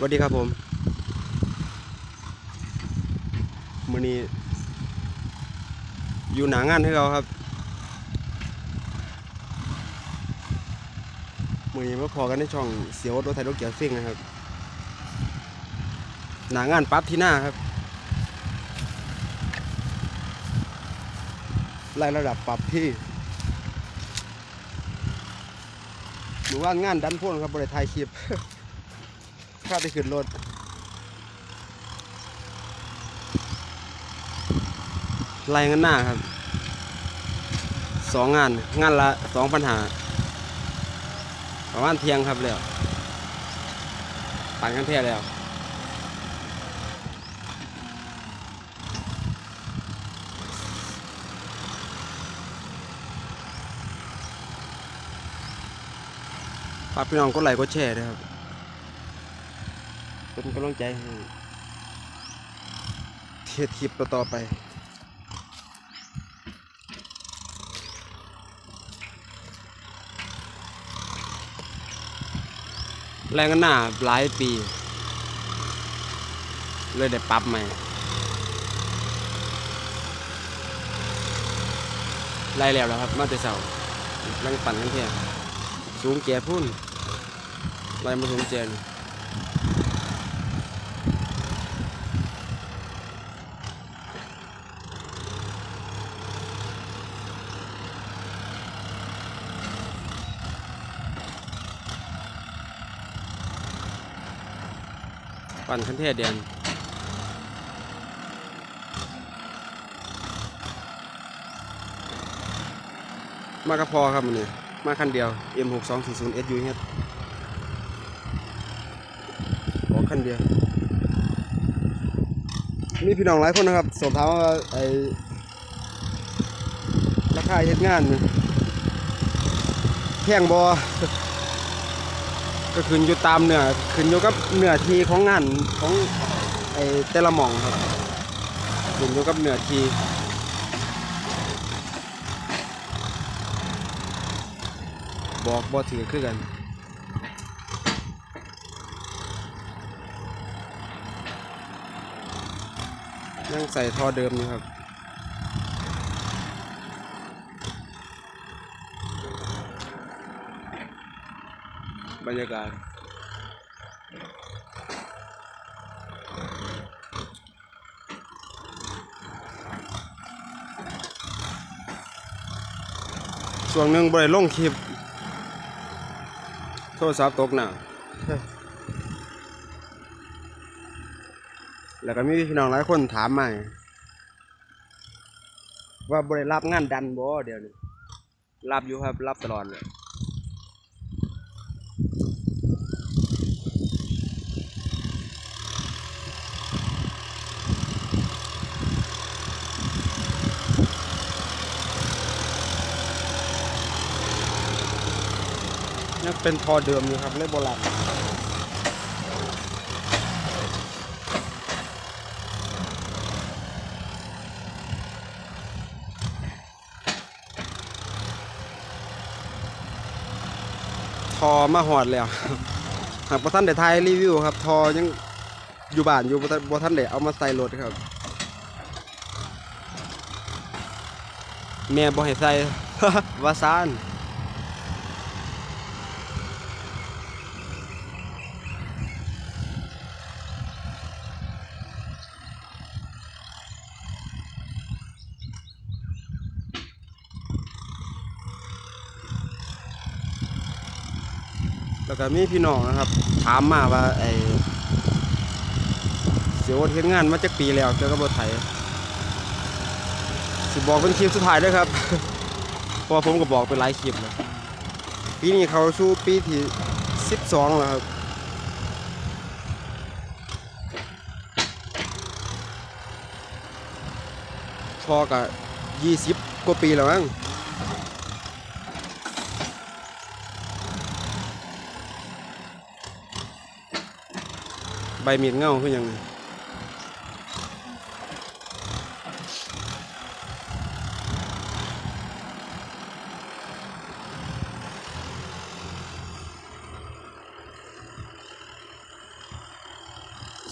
สวัสดีครับผมมือนี้อยู่หนางานให้เราครับมือนี้มาพอกันในช่องเสียวรถไทยรถเกียร์ซิ่งนะครับ หนางานปั๊บที่หน้าครับไล่ระดับปรับที่หมู่บ้านงานดันพ่นครับบริถ่ายคลิป ข้าไปขึ้นรถไล่กันหน้าครับสองงาน งานละสองปัญหาประมาณเที่ยงครับแล้วปั่นกันเที่ยแล้วฝากพี่น้องกดไลค์กดแชร์ด้วยครับ เป็นกำลังใจให้เทียคลิปต่อไปแรงหน้าหลายปี เลยได้ปรับใหม่ไล่แล้วแล้วครับ มาแต่เสาแรงปั่นกันเที่ยสูงแก่พุ่นลายมาสูงแจน ปั่นคันเทศเดียนมากระพอครับมันนี่มาคันเดียว M6240 SU เฮ็ดขอคันเดียว มีพี่น้องหลายคนนะครับ สอบถามว่าไอ้ราคาเฮ็ดงานนี่แพงบ่ ก็ขึ้นอยู่ตามเนื้อขึ้นอยู่กับเนื้อทีของงานของไอ้แต่ละหม่องครับขึ้นอยู่กับเนื้อทีบอกบ่ถือคือกันยังใส่ท่อเดิมอยู่ครับ บรรยากาศช่วงหนึ่งบ่ได้ลงคลิป โทรศัพท์ตกหนักแล้วก็มีพี่น้องหลายคนถามมาว่าบริรับงานดันบ่เดี๋ยวนี้รับอยู่ครับ รับตลอดเลย ยังเป็นทอเดิมอยู่ครับเลยโบราณทอมาหอดแล้วหากบ่ท่านได้ถ่ายรีวิวครับ ทอยังอยู่บ้านอยู่บ่ทันบ่ท่านได้เอามาใส่รถครับ แม่บ่ให้ใส่ว่าซาน แล้วก็มีพี่น้องนะครับ ถามมาว่าไอ้เสียวเฮ็ดงานมาจักปีแล้วเกี่ยวกับรถไถสิบอกเป็นคลิปสุดท้ายด้วยครับพราะว่าผมก็บอกไปหลายคลิปแล้วปีนี้เขาสู่ปีที่12แล้วครับพอกับ20กว่าปีแล้วมั้ง ใบมีดเงาคือยังนี่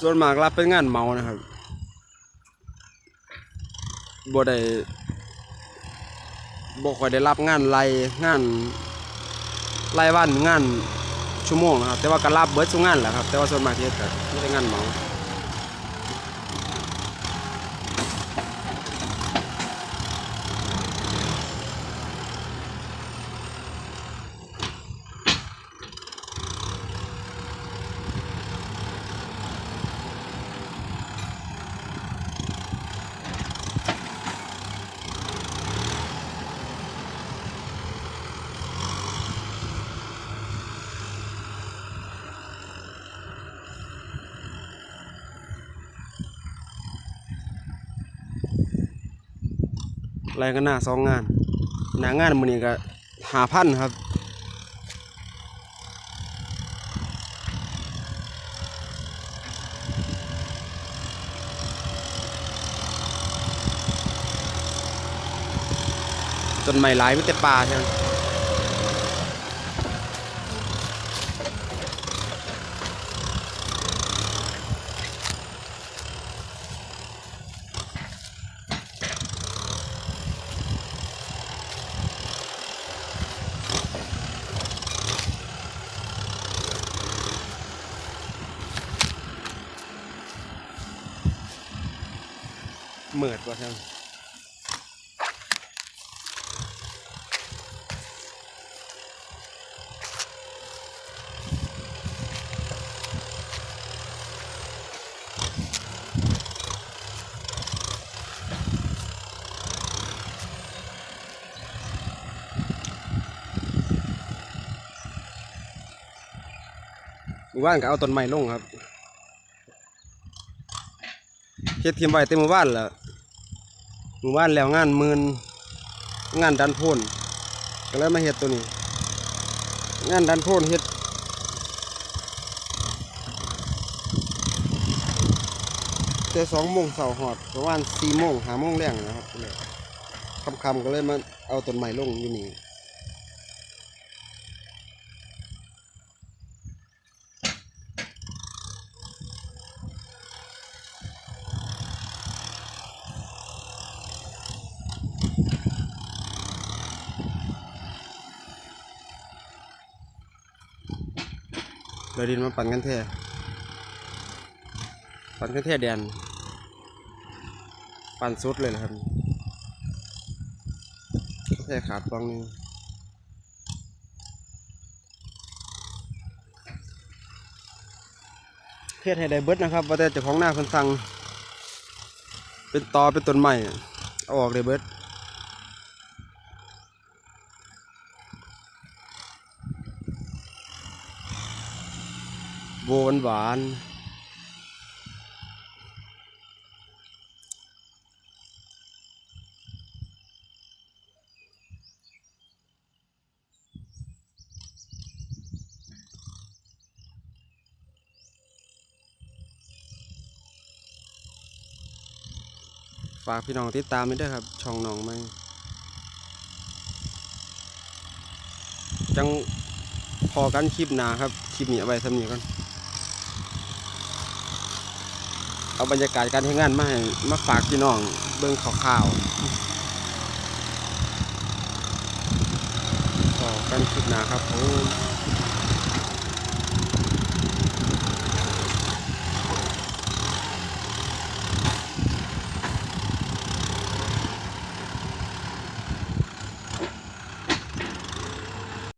ส่วนมากรับเป็นงานเมานะครับบ่ได้บ่ค่อยได้รับงานไรายงานรายวันงาน ชั่วโมงนะครับแต่ว่าก็รับเบิดทุกงานแหละครับแต่ว่าส่วนมากที่เฮ็ดก็มีแต่งานเหมา รายก็นหน้าสองงาน หน้างานมันนี่ก็หาพันครับต้นไม้หลายมีแต่ป่าใช่ไหม มืดว่ะครับหมู่บ้านก็เอาต้นไม้ลงครับเฮ็ดทีมไว้เต็มหมู่บ้านแล้ว มู่บ้านแล้วงานมื่นงานดันโพนก็เลยมาเห็ดตัวนี้ งานดันโพนเห็ดแต่สองโมงเสาหอดประมาณสี่โมงห้าโมงแรงนะครับคำคำก็เลยมาเอาต้นไม้ลงอยู่นี่ เราดินมาปั่นกันแท้ปั่นกันแท้แดน ปั่นสุดเลยนะครับแท้ขาดฟองนึงเทศให้ได้เบิดนะครับว่าแต่เจ้าของหน้าเพิ่นสั่งเป็นตอเป็นต้นไม้อะเอาออกได้เบิด โบหวานหวานฝากพี่น้องติดตามด้วยครับ ช่องน้องไหมจังพอกันคลิปหนาครับ คลิปนี้เอาไว้สำเนียก่อน เอาบรรยากาศการทำงานมาให้มาฝากพี่น้องเบื้องข่าวๆต่อกันคลิปหนาครับผม